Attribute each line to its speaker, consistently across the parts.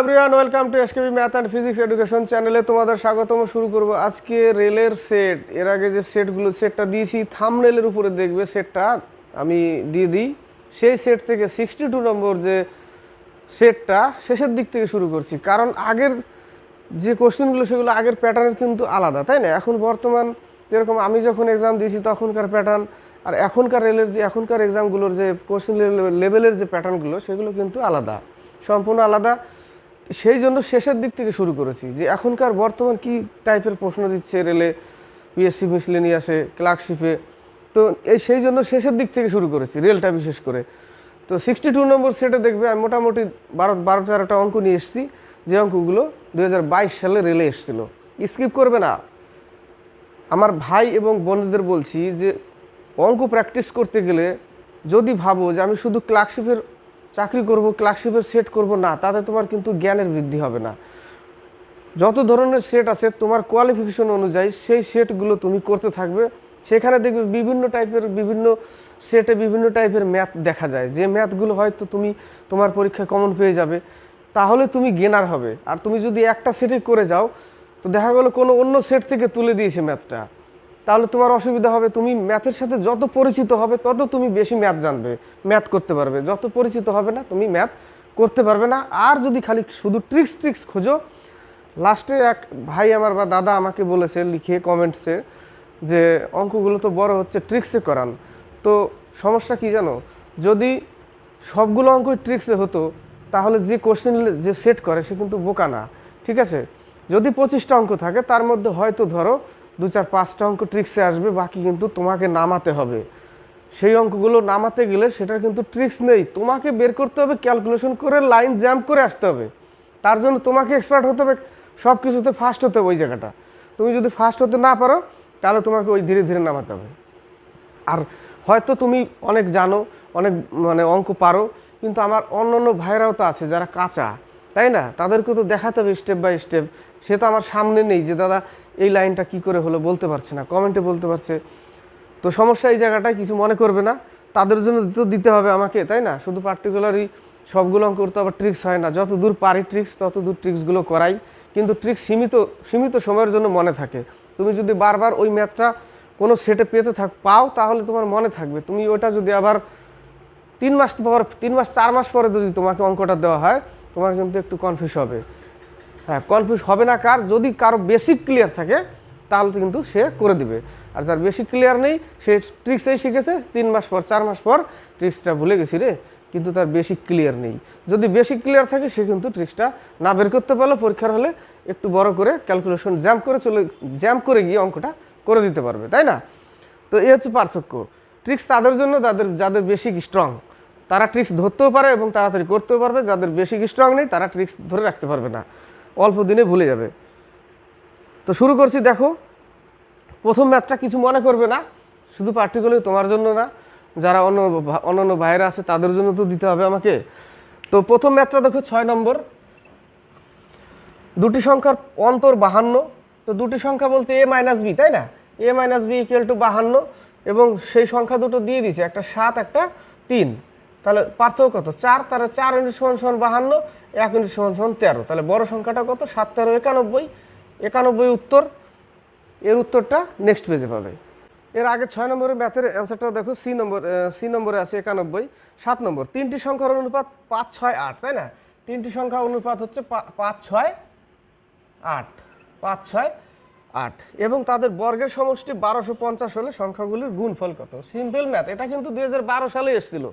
Speaker 1: Everyone welcome to SKB math and physics education চ্যানেলে তোমাদের স্বাগতম, শুরু করব আজকে রেলের সেট এর আগে যে সেটগুলো সেটটা দিয়েছি থামনেলের উপরে দেখবে সেটটা আমি দিয়ে দিই। সেই সেট থেকে সিক্সটি টু নম্বর যে সেটটা শেষের দিক থেকে শুরু করছি। কারণ আগের যে কোশ্চেনগুলো সেগুলো আগের প্যাটার্নের কিন্তু আলাদা, তাই না? এখন বর্তমান যেরকম আমি যখন এক্সাম দিয়েছি, তখনকার প্যাটার্ন আর এখনকার রেলের যে, এখনকার এক্সামগুলোর যে কোশ্চেন লেভেলের যে প্যাটার্নগুলো সেগুলো কিন্তু আলাদা, সম্পূর্ণ আলাদা। সেই জন্য শেষের দিক থেকে শুরু করেছি যে এখনকার বর্তমান কি টাইপের প্রশ্ন দিচ্ছে রেলে পিএসসি মিসলেনিয়াসে ক্লার্কশিপে তো এই সেই জন্য শেষের দিক থেকে শুরু করেছি, রেলটা বিশেষ করে। তো সিক্সটি টু নম্বর সেটে দেখবে আমি মোটামুটি বারো বারো তেরোটা অঙ্ক নিয়ে এসেছি। যে অঙ্কগুলো দু হাজার বাইশ সালে রেলে এসেছিল। স্কিপ করবে না। আমার ভাই এবং বোনদের বলছি যে অঙ্ক প্র্যাকটিস করতে গেলে যদি ভাবো যে আমি শুধু ক্লার্কশিপের চাকরি করব ক্লার্কশিপের সেট করব, না, তাতে তোমার কিন্তু জ্ঞানের বৃদ্ধি হবে না। যত ধরনের সেট আছে, তোমার কোয়ালিফিকেশন অনুযায়ী সেই সেটগুলো তুমি করতে থাকবে। সেখানে দেখবে বিভিন্ন টাইপের বিভিন্ন সেটে বিভিন্ন টাইপের ম্যাথ দেখা যায়। যে ম্যাথগুলো হয়তো তুমি তোমার পরীক্ষায় কমন পেয়ে যাবে, তাহলে তুমি গেনার হবে। আর তুমি যদি একটা সেটে করে যাও, তো দেখা গেলো কোনো অন্য সেট থেকে তুলে দিয়েছে ম্যাথটা তাহলে তোমার অসুবিধা হবে, তুমি ম্যাথের সাথে যত পরিচিত হবে, তত তুমি বেশি ম্যাথ জানবে ম্যাথ করতে পারবে। যত পরিচিত হবে না, তুমি ম্যাথ করতে পারবে না। আর যদি খালি শুধু ট্রিক্স ট্রিক্স খোঁজো লাস্টে এক ভাই আমার বা দাদা আমাকে বলেছে, লিখে কমেন্টসে যে অঙ্কগুলো তো বড় হচ্ছে ট্রিক্সে করান। তো সমস্যা কি জানো? যদি সবগুলো অঙ্কই ট্রিক্সে হতো, তাহলে যে কোশ্চেন যে সেট করে, সে কিন্তু বোকা না। ঠিক আছে? যদি পঁচিশটা অঙ্ক থাকে, তার মধ্যে হয়তো ধরো দু চার পাঁচটা অঙ্ক ট্রিক্সে আসবে, বাকি কিন্তু তোমাকে নামাতে হবে। সেই অঙ্কগুলো নামাতে গেলে সেটার কিন্তু ট্রিক্স নেই। তোমাকে বের করতে হবে ক্যালকুলেশন করে লাইন জ্যাম্প করে আসতে হবে। তার জন্য তোমাকে এক্সপার্ট হতে হবে সব কিছুতে ফার্স্ট হতে হবে ওই জায়গাটা। তুমি যদি ফার্স্ট হতে না পারো, তাহলে তোমাকে ওই ধীরে ধীরে নামাতে হবে। আর হয়তো তুমি অনেক জানো, অনেক মানে অঙ্ক পারো, কিন্তু আমার অন্য অন্য ভাইরাও তো আছে যারা কাঁচা, তাই না? তাদেরকে তো দেখাতে হবে স্টেপ বাই স্টেপ সে তো আমার সামনে নেই যে, দাদা, এই লাইনটা কি করে হলো? বলতে পারছে না, কমেন্টে বলতে পারছে। তো সমস্যা এই জায়গাটায় কিছু মনে করবে না। তাদের জন্য তো দিতে হবে আমাকে, তাই না? শুধু পার্টিকুলারই সবগুলো অঙ্ক করতে আবার ট্রিক্স হয় না। যত দূর পারি ট্রিক্স তত দূর ট্রিক্সগুলো করাই। কিন্তু ট্রিক্স সীমিত সীমিত সময়ের জন্য মনে থাকে। তুমি যদি বারবার ওই ম্যাথটা কোনো সেটে পেতে থাক, পাও, তাহলে তোমার মনে থাকবে। তুমি ওটা যদি আবার তিন মাস পর, তিন মাস, চার মাস পরে যদি তোমাকে অঙ্কটা দেওয়া হয়, তোমার কিন্তু একটু কনফিউজ হবে। হ্যাঁ কনফিউজ হবে না কার, যদি কারও বেসিক ক্লিয়ার থাকে, তাহলে কিন্তু সে করে দিবে। আর যার বেসিক ক্লিয়ার নেই, সে ট্রিক্সেই শিখেছে, তিন মাস পর, চার মাস পর ট্রিক্সটা ভুলে গেছি রে, কিন্তু তার বেসিক ক্লিয়ার নেই। যদি বেসিক ক্লিয়ার থাকে, সে কিন্তু ট্রিক্সটা না বের করতে পারলে, পরীক্ষার হলে একটু বড় করে ক্যালকুলেশন জ্যাম করে চলে জ্যাম করে গিয়ে অঙ্কটা করে দিতে পারবে, তাই না? তো এই হচ্ছে পার্থক্য। ট্রিক্স তাদের জন্য যাদের যাদের বেসিক স্ট্রং তারা ট্রিক্স ধরতেও পারে এবং তাড়াতাড়ি করতেও পারবে, যাদের বেসিক স্ট্রং নেই, তারা ট্রিক্স ধরে রাখতে পারবে না। অল্প দিনে ভুলে যাবে। তো শুরু করছি, দেখো, প্রথম ম্যাথটা কিছু মনে করবে না, শুধু পার্টিকুলার তোমার জন্য না, যারা অন্য অন্যান্য বাইরে আছে, তাদের জন্য তো দিতে হবে আমাকে। তো প্রথম ম্যাথটা দেখো, ছয় নম্বর। দুটি সংখ্যার অন্তর বাহান্ন, তো দুটি সংখ্যা বলতে এ মাইনাস বি তাই না? A minus B equal to বাহান্ন, এবং সেই সংখ্যা দুটো দিয়ে দিছে একটা সাত, একটা তিন। তাহলে পার্থক্য কত? চার, তাহলে চার ইউনিট সমান সমান বাহান্ন এক ইউনিট সমান সমান তেরো। তাহলে বড় সংখ্যাটা কত? সাত, তেরো, একানব্বই। একানব্বই উত্তর, এর উত্তরটা নেক্সট পেজে পাবে। এর আগে ছয় নম্বরের ম্যাথের অ্যান্সারটা দেখো সি নম্বর সি নম্বরে আছে একানব্বই, সাত নম্বর। তিনটি সংখ্যার অনুপাত পাঁচ, ছয়, আট, তাই না? তিনটি সংখ্যা অনুপাত হচ্ছে পাঁচ, ছয়, আট। পাঁচ, ছয়, আট। এবং তাদের বর্গের সমষ্টি বারোশো পঞ্চাশ হলে সংখ্যাগুলির গুণফল কত? সিম্পল ম্যাথ এটা কিন্তু দু হাজার বারো সালে এসেছিল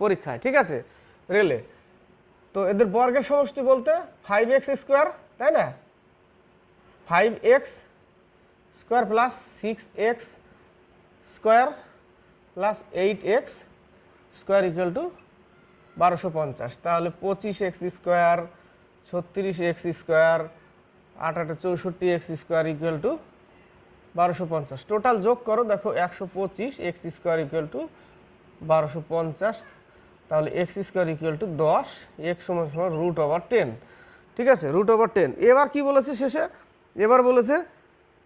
Speaker 1: পরীক্ষায়, ঠিক আছে? রেলে। তো এদের বর্গের সমষ্টি বলতে ফাইভ এক্স স্কোয়ার তাই না? Five x square plus six x square plus eight x square equal to বারোশো পঞ্চাশ তাহলে পঁচিশ এক্স স্কোয়ার ছত্রিশ এক্স স্কোয়ার আট চৌষট্টি এক্স স্কোয়ার ইকুয়াল টু বারোশো পঞ্চাশ টোটাল যোগ করো, দেখো, একশো পঁচিশ এক্স স্কোয়ার ইকুয়াল টু বারোশো পঞ্চাশ তাহলে এক্স স্কোয়ার ইকুয়াল টু দশ এক্স সমান সমান রুট ওভার টেন ঠিক আছে? রুট ওভার টেন এবার কি বলেছে শেষে? এবার বলেছে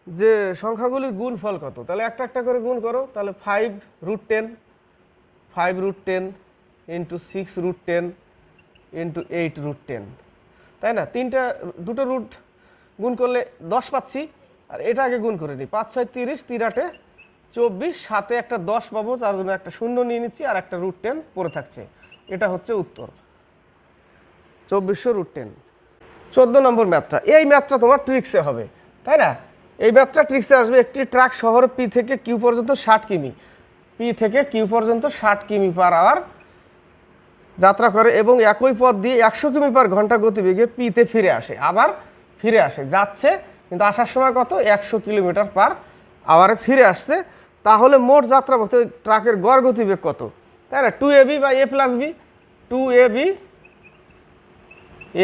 Speaker 1: যে সংখ্যাগুলির গুণ ফল কত? তাহলে একটা একটা করে গুণ করো। তাহলে five root ten five root ten into six root ten into eight root ten তাই না? তিনটা, দুটো রুট গুণ করলে দশ পাচ্ছি। আর এটা আগে গুণ করে নিই। পাঁচ, ছয়, তিরিশ তিন আটে চব্বিশ সাথে একটা দশ পাবো তার জন্য একটা শূন্য নিয়ে নিচ্ছি, আর একটা রুট টেন পড়ে থাকছে। এটা হচ্ছে উত্তর। চব্বিশশো রুট টেন চোদ্দ নম্বর ম্যাথটা। এই ম্যাথটা তোমার ট্রিক্সে হবে, তাই না? এই ম্যাথটা ট্রিক্সে আসবে একটি ট্রাক শহর পি থেকে কিউ পর্যন্ত ষাট কিমি। পি থেকে কিউ পর্যন্ত ষাট কিমি পার আওয়ার যাত্রা করে এবং একই পথ দিয়ে একশো কিমি পার ঘণ্টা গতিবেগে পিতে ফিরে আসে, আবার ফিরে আসে। যাচ্ছে, কিন্তু আসার সময় কত? একশো কিলোমিটার পার আওয়ারে ফিরে আসছে। তাহলে মোট যাত্রা পথে ট্রাকের গড় গতিবেগ কত? তাই না two A B A plus B two A B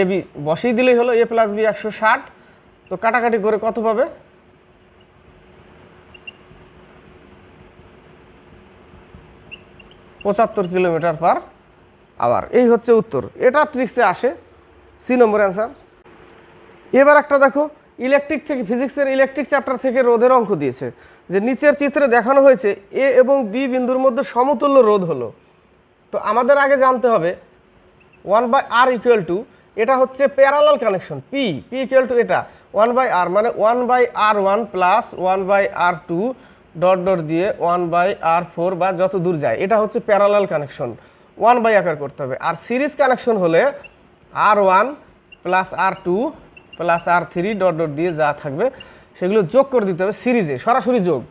Speaker 1: A B বসিয়ে দিলেই হলো এ প্লাস বি একশো ষাট। তো কাটাকাটি করে কত পাবে? পঁচাত্তর কিলোমিটার পার আওয়ার। এই হচ্ছে উত্তর। এটা ট্রিক্সে আসে। সি নম্বর অ্যান্সার এবার একটা দেখো ইলেকট্রিক থেকে ফিজিক্সের ইলেকট্রিক চ্যাপ্টার থেকে রোদের অঙ্ক দিয়েছে। যে নিচের চিত্রে দেখানো হয়েছে, এ এবং বি বিন্দুর মধ্যে সমতুল্য রোধ হলো। তো আমাদের আগে জানতে হবে one by R equal to এটা হচ্ছে parallel connection P P equal to এটা ওয়ান বাই আর মানে one by R one plus one by R two dot dot দিয়ে ওয়ান বাই আর ফোর বা যত দূর যায়, এটা হচ্ছে প্যারালাল কানেকশন ওয়ান বাই আকার করতে হবে। আর সিরিজ কানেকশন হলে R one plus R two plus R three dot dot দিয়ে যা থাকবে সেগুলো যোগ করে দিতে হবে সিরিজে, সরাসরি যোগ।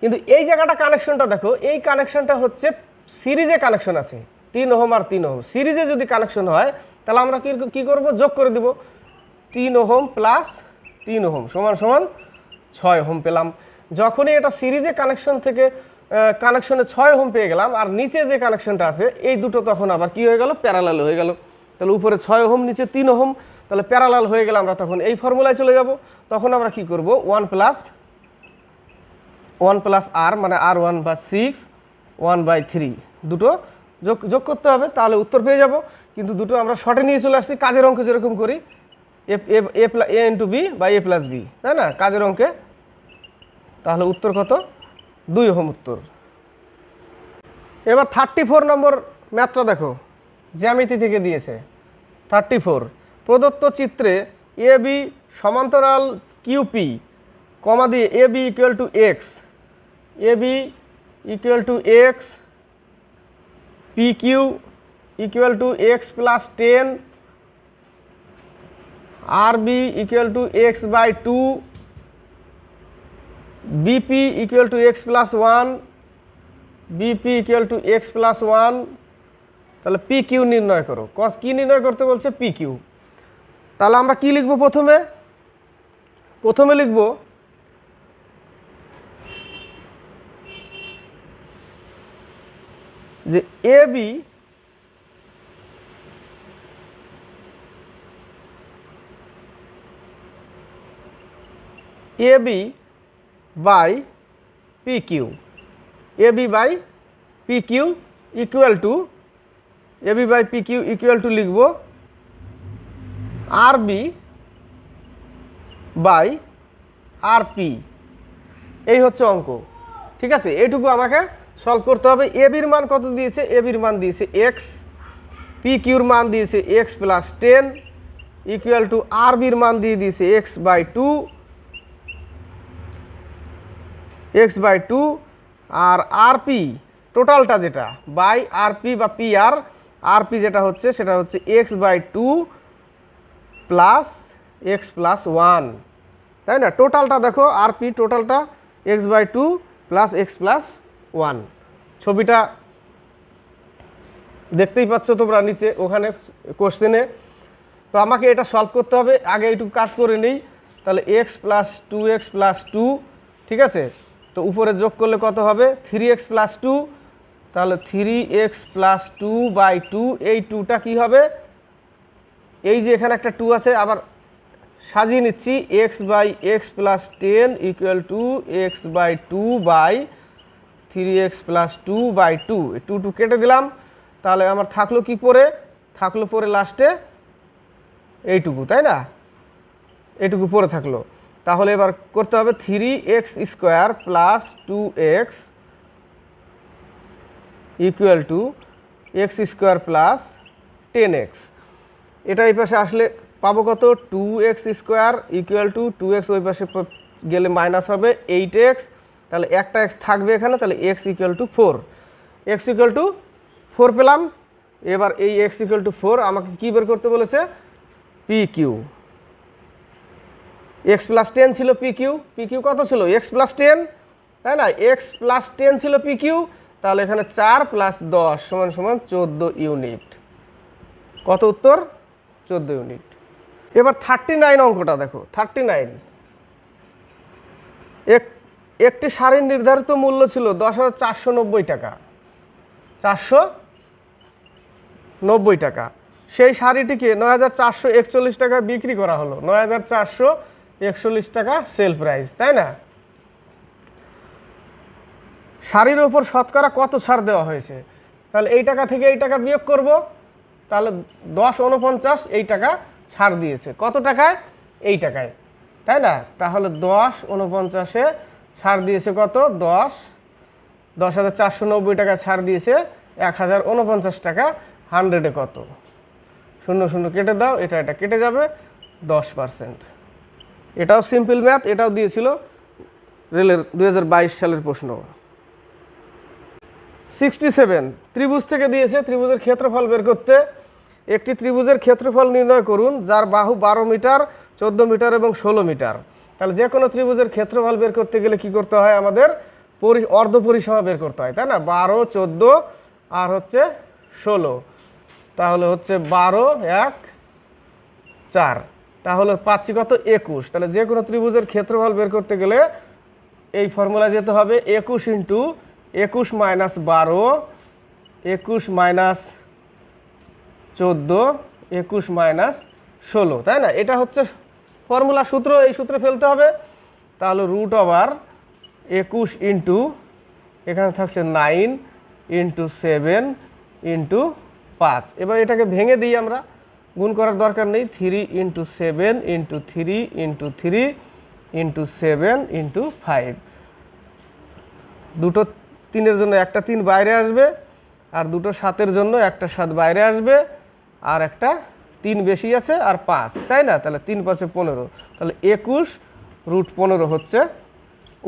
Speaker 1: কিন্তু এই জায়গাটা কানেকশনটা দেখো, এই কানেকশনটা হচ্ছে সিরিজে কানেকশন আছে। তিন ওহম আর তিন ওহম। সিরিজে যদি কানেকশন হয়, তাহলে আমরা কি, কী করব? যোগ করে দিব। তিন ওহম প্লাস তিন ওহম সমান সমান ছয় ওহম পেলাম। যখনই এটা সিরিজে কানেকশন থেকে কানেকশনে ছয় ওহম পেয়ে গেলাম, আর নিচে যে কানেকশনটা আছে, এই দুটো তখন আবার কি হয়ে গেল? প্যারালাল হয়ে গেল। তাহলে উপরে ছয় ওহম, নিচে তিন ওহম তাহলে প্যারালাল হয়ে গেলে আমরা তখন এই ফর্মুলায় চলে যাব। তখন আমরা কি করব? One plus one plus R মানে আর ওয়ান বা সিক্স ওয়ান বাই থ্রি দুটো যোগ যোগ করতে হবে, তাহলে উত্তর পেয়ে যাব। কিন্তু দুটো আমরা শর্টে নিয়ে চলে আসছি, কাজের অঙ্কে যেরকম করি। এ এ এ ইন্টু বি বা এ প্লাস বি তাই না? কাজের অঙ্কে তাহলে উত্তর কত? দুই ওহম উত্তর। এবার থার্টি ফোর নম্বর ম্যাথটা দেখো। জ্যামিতি থেকে দিয়েছে। থার্টি ফোর প্রদত্ত চিত্রে এ বি সমান্তরাল কিউপি কমা দিয়ে A B equal to x A B equal to x P Q equal to x plus ten R B equal to x by two BP equal to x plus one BP equal to x plus one তাহলে P Q নির্ণয় করো। ক- নির্ণয় করতে বলছে? P Q. তাহলে আমরা কি লিখব প্রথমে? প্রথমে লিখব যে A B A B by P Q A B by P Q equal to A B by P Q equal to লিখব আর বি বাই আর পি এই হচ্ছে অঙ্ক। ঠিক আছে? এইটুকু আমাকে সলভ করতে হবে। এ বির মান কত দিয়েছে? এ বির মান দিয়েছে এক্স পি কিউর মান দিয়েছে x plus ten equal to আর বির মান দিয়ে দিয়েছে x by two x by two R R P টোটালটা যেটা বাই আর পি বা পি আর আর পি যেটা হচ্ছে, সেটা হচ্ছে x by two plus x plus one তাই না? টোটালটা দেখো আর পি টোটালটা x by two plus x plus one ছবিটা দেখতেই পাচ্ছ তোমরা নিচে ওখানে কোশ্চেনে তো আমাকে এটা সলভ করতে হবে, আগে একটু কাজ করে নিই। তাহলে x plus two x plus two ঠিক আছে? তো উপরে যোগ করলে কত হবে? থ্রি এক্স প্লাস টু তাহলে three x plus two by two এই টুটা কী হবে? এই যে এখানে একটা টু আছে, আবার সাজিয়ে নিচ্ছি x by x plus ten equal to x by two by three x plus two by two two two কেটে দিলাম, তাহলে আমার থাকল কি পরে? থাকল পরে লাস্টে এইটুকু, তাই না? এইটুকু পরে থাকল। তাহলে এবার করতে হবে three x square plus two x equal to x square plus ten x এটা এই পাশে আসলে পাবো কত? Two x square equal to two x ওই পাশে গেলে মাইনাস হবে এইট এক্স তাহলে একটা এক্স থাকবে এখানে, তাহলে x equal to four x equal to four পেলাম। এবার এই এক্স ইকুয়াল টু ফোর আমাকে কী বের করতে বলেছে? P Q x plus ten ছিল পি কিউ পি কিউ কত ছিল? এক্স প্লাস টেন তাই না? এক্স প্লাস টেন ছিল পি কিউ তাহলে এখানে চার প্লাস দশ সমান সমান চোদ্দ ইউনিট কত উত্তর? চোদ্দ ইউনিট। এবার থার্টি নাইন অঙ্কটা দেখো থার্টি নাইন এক, একটি শাড়ির নির্ধারিত মূল্য ছিল দশ হাজার চারশো নব্বই টাকা। চারশো নব্বই টাকা। সেই শাড়িটিকে নয় হাজার চারশো একচল্লিশ টাকা বিক্রি করা হলো। নয় হাজার চারশো একচল্লিশ টাকা সেল প্রাইস তাই না? শাড়ির ওপর শতকরা কত ছাড় দেওয়া হয়েছে? তাহলে এই টাকা থেকে এই টাকা বিয়োগ করব। তাহলে দশ উনপঞ্চাশ এই টাকা ছাড় দিয়েছে। কত টাকায়? এই টাকায়। তাই না? তাহলে দশ উনপঞ্চাশে ছাড় দিয়েছে কত? দশ। দশ হাজার চারশো নব্বই টাকা ছাড় দিয়েছে, এক হাজার উনপঞ্চাশ টাকা হান্ড্রেডে কত? শূন্য শূন্য, কেটে দাও, এটা এটা কেটে যাবে দশ পার্সেন্ট এটাও সিম্পল ম্যাথ এটাও দিয়েছিল রেলের দু হাজার বাইশ সালের প্রশ্ন। সিক্সটি সেভেন ত্রিভুজ থেকে দিয়েছে, ত্রিভুজের ক্ষেত্রফল বের করতে একটি ত্রিভুজের ক্ষেত্রফল নির্ণয় করুন, যার বাহু বারো মিটার, চোদ্দ মিটার এবং ষোলো মিটার। তাহলে যে কোনো ত্রিভুজের ক্ষেত্রফল বের করতে গেলে কি করতে হয় আমাদের? পরি অর্ধ পরিসীমা বের করতে হয়, তাই না? বারো, চোদ্দ আর হচ্ছে ষোলো। তাহলে হচ্ছে বারো, এক, চার। তাহলে পাচ্ছি কত? একুশ। তাহলে যে কোনো ত্রিভুজের ক্ষেত্রফল বের করতে গেলে এই ফর্মুলা যেতে হবে, একুশ ইন্টু একুশ মাইনাস বারো, একুশ মাইনাস চোদ্দ, একুশ মাইনাস ষোলো, তাই না? এটা হচ্ছে ফর্মুলা সূত্র, এই সূত্রে ফেলতে হবে। তাহলে রুট ওভার একুশ ইন্টু এখানে থাকছে নাইন ইন্টু সেভেন ইন্টু পাঁচ। এবার এটাকে ভেঙে দিই আমরা। গুণ করার দরকার নেই। Three into seven into three into three into seven into five দুটো তিনের জন্য একটা তিন বাইরে আসবে, আর দুটো সাতের জন্য একটা সাত বাইরে আসবে। আর একটা তিন বেশি আছে আর পাঁচ, তাই না? তাহলে তিন পাঁচে পনেরো। তাহলে একুশ রুট পনেরো হচ্ছে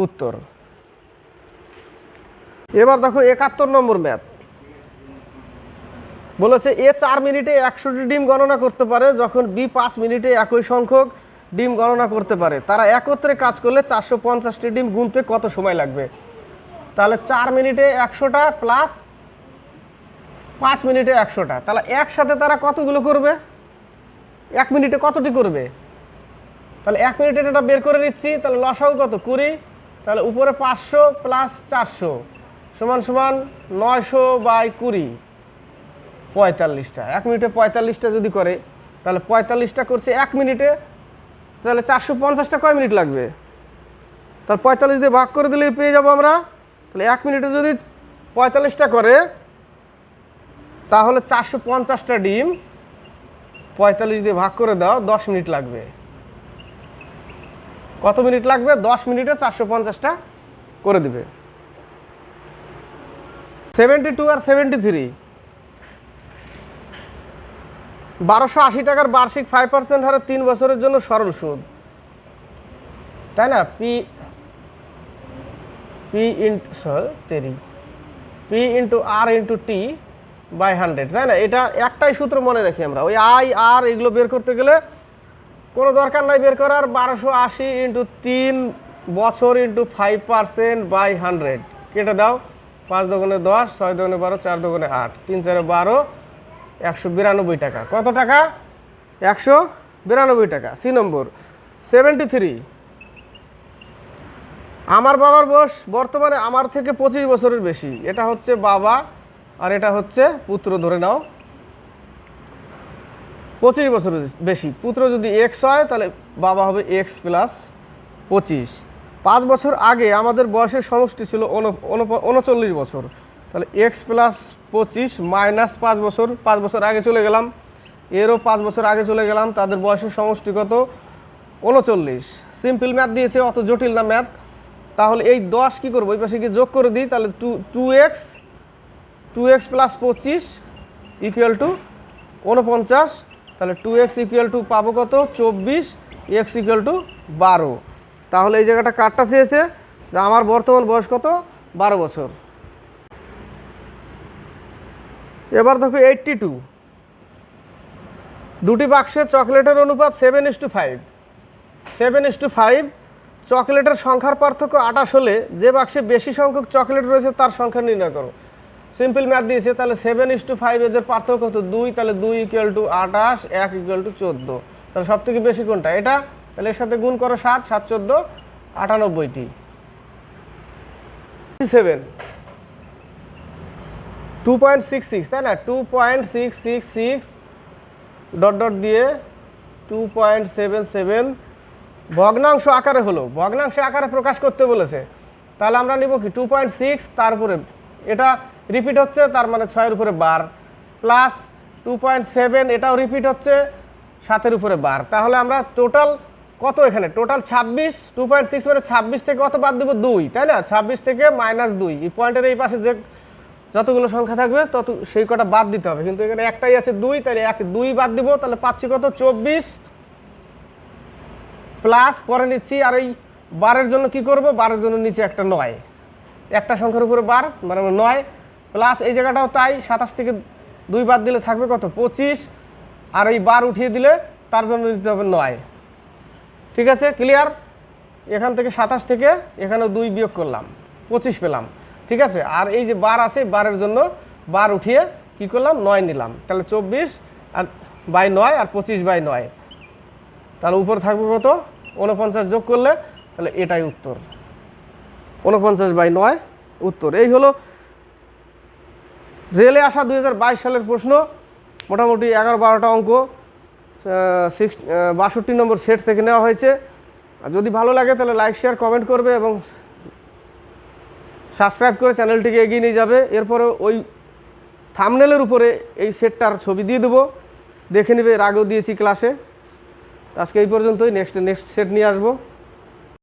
Speaker 1: উত্তর। এবার দেখো একাত্তর নম্বর ম্যাথ। বলেছে এ চার মিনিটে একশোটি ডিম গণনা করতে পারে, যখন বি পাঁচ মিনিটে একই সংখ্যক ডিম গণনা করতে পারে। তারা একত্রে কাজ করলে চারশো পঞ্চাশটি ডিম গুনতে কত সময় লাগবে? তাহলে চার মিনিটে একশোটা প্লাস পাঁচ মিনিটে একশোটা। তাহলে একসাথে তারা কতগুলো করবে? এক মিনিটে কতটি করবে? তাহলে এক মিনিটে এটা বের করে নিচ্ছি, তাহলে লসাও কত? কুড়ি। তাহলে উপরে পাঁচশো প্লাস চারশো সমান সমান নয়শো বাই কুড়ি। পঁয়তাল্লিশটা। এক মিনিটে পঁয়তাল্লিশটা যদি করে, তাহলে পঁয়তাল্লিশটা করছে এক মিনিটে, তাহলে চারশো পঞ্চাশটা কয় মিনিট লাগবে? তাহলে পঁয়তাল্লিশ দিয়ে ভাগ করে দিলে পেয়ে যাব আমরা। তাহলে এক মিনিটে যদি পঁয়তাল্লিশটা করে তাহলে চারশো পঞ্চাশটা ডিম পঁয়তাল্লিশ দিয়ে ভাগ করে দাও, দশ মিনিট লাগবে। কত মিনিট লাগবে? দশ মিনিটে চারশো পঞ্চাশটা করে দেবে। সেভেন্টি টু আর সেভেন্টি থ্রি। বারোশো আশি টাকার বার্ষিক ফাইভ পার্সেন্ট হারে তিন বছরের জন্য সরল সুদ। তাই না? P P into Teri. P into R into T by hundred তাই না? এটা একটাই সূত্র মনে রাখি আমরা। ওই আই আর এগুলো বের করতে গেলে কোনো দরকার নাই বের করার। বারোশো আশি ইন্টু তিন বছর into five percent by hundred কেটে দাও। পাঁচ দোকানে দশ, ছয় দোকানে বারো, চার দোকানে আট। তিন, চারে বারো, একশো বিরানব্বই টাকা। কত টাকা? একশো বিরানব্বই টাকা। সি নম্বর। সেভেন্টি থ্রি আমার বাবার বয়স বর্তমানে আমার থেকে পঁচিশ বছরের বেশি। এটা হচ্ছে বাবা আর এটা হচ্ছে পুত্র, ধরে নাও। পঁচিশ বছরের বেশি। পুত্র যদি এক্স হয়, তাহলে বাবা হবে এক্স প্লাস পঁচিশ। পাঁচ বছর আগে আমাদের বয়সের সমষ্টি ছিল উনচল্লিশ বছর। তাহলে এক্স প্লাস পঁচিশ মাইনাস পাঁচ বছর পাঁচ বছর আগে চলে গেলাম। এরও পাঁচ বছর আগে চলে গেলাম, তাদের বয়সের সমষ্টি কত? উনচল্লিশ। সিম্পল ম্যাথ দিয়েছে, অত জটিল না ম্যাথ তাহলে এই দশ কী করব? এই পাশে কি যোগ করে দিই, তাহলে two two x two x plus পঁচিশ ইকুয়াল টু উনপঞ্চাশ তাহলে টু এক্স ইকুয়াল টু পাবো কত? চব্বিশ এক্স ইকুয়াল টু বারো। তাহলে এই জায়গাটা কাটটা চেয়েছে, যে আমার বর্তমান বয়স কত? বারো বছর। এবার দেখো এইট্টি টু দুটি বাক্সে চকলেটের অনুপাত seven is two five seven is two five চকলেটের সংখ্যার পার্থক্য আটাশ হলে যে বাক্সে বেশি সংখ্যক চকলেট রয়েছে তার সংখ্যা নির্ণয় করো। সিম্পল ম্যাথ দিয়েছে, তাহলে সেভেন ইস টু ফাইভ এদের পার্থক্য কত দুই, তাহলে দুই ইকুয়াল টু আটাশ এক ইকুয়াল টু চোদ্দ। তাহলে সব থেকে বেশি কোনটা? এটা? তাহলে এর সাথে গুণ করো সাত সাত, চোদ্দ, আটানব্বইটি। Seven two point six six তাই না? Two point six six six dot dot দিয়ে টু পয়েন্ট সেভেন সেভেন ভগ্নাংশ আকারে হলো। ভগ্নাংশ আকারে প্রকাশ করতে বলেছে। তাহলে আমরা নিব কি? টু পয়েন্ট সিক্স তারপরে এটা রিপিট হচ্ছে, তার মানে ছয়ের উপরে বার প্লাস টু পয়েন্ট সেভেন এটাও রিপিট হচ্ছে, সাতের উপরে বার। তাহলে আমরা টোটাল কত এখানে? টোটাল ছাব্বিশ টু পয়েন্ট সিক্স মানে ছাব্বিশ থেকে কত বাদ দেবো? দুই, তাই না? ছাব্বিশ থেকে মাইনাস দুই। এই পয়েন্টের এই পাশে যে যতগুলো সংখ্যা থাকবে, তত সেই কটা বাদ দিতে হবে। কিন্তু এখানে একটাই আছে দুই, তাহলে এক, দুই বাদ দিব, তাহলে পাচ্ছি কত? চব্বিশ। প্লাস পরে নিচ্ছি, আর এই বারের জন্য কি করব? বারের জন্য নিচে একটা নয়। একটা সংখ্যার উপরে বার মানে নয় প্লাস এই জায়গাটাও তাই, সাতাশ থেকে দুই বাদ দিলে থাকবে কত? পঁচিশ। আর এই বার উঠিয়ে দিলে তার জন্য দিতে হবে নয়। ঠিক আছে? ক্লিয়ার এখান থেকে সাতাশ থেকে এখানে দুই বিয়োগ করলাম। পঁচিশ পেলাম। ঠিক আছে? আর এই যে বার আছে, বারের জন্য বার উঠিয়ে কি করলাম? নয় নিলাম। তাহলে চব্বিশ আর বাই নয় আর পঁচিশ বাই নয়। তাহলে উপরে থাকবে কত? উনপঞ্চাশ যোগ করলে তাহলে এটাই উত্তর। উনপঞ্চাশ বাই নয়, উত্তর। এই হলো রেলে আসা দু হাজার বাইশ সালের প্রশ্ন, মোটামুটি এগারো বারোটা অঙ্ক সিক্স বাষট্টি নম্বর সেট থেকে নেওয়া হয়েছে। আর যদি ভালো লাগে তাহলে লাইক শেয়ার কমেন্ট করবে এবং সাবস্ক্রাইব করে চ্যানেলটিকে এগিয়ে নিয়ে যাবে। এরপরে ওই থামনেলের উপরে এই সেটটার ছবি দিয়ে দেবো। দেখে নেবে এর আগেও দিয়েছি ক্লাসে আজকে এই পর্যন্তই নেক্সট নেক্সট সেট নিয়ে আসব।